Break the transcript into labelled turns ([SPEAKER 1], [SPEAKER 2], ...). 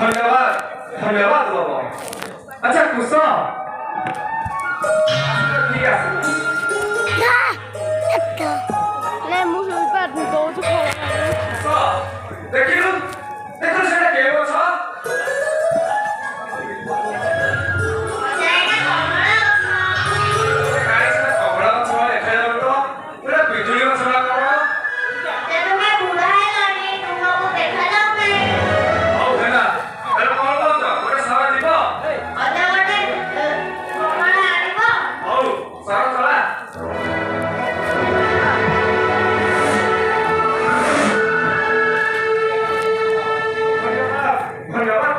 [SPEAKER 1] ধন্যবাদ ধন্যবাদ বাবা। আচ্ছা
[SPEAKER 2] কুসা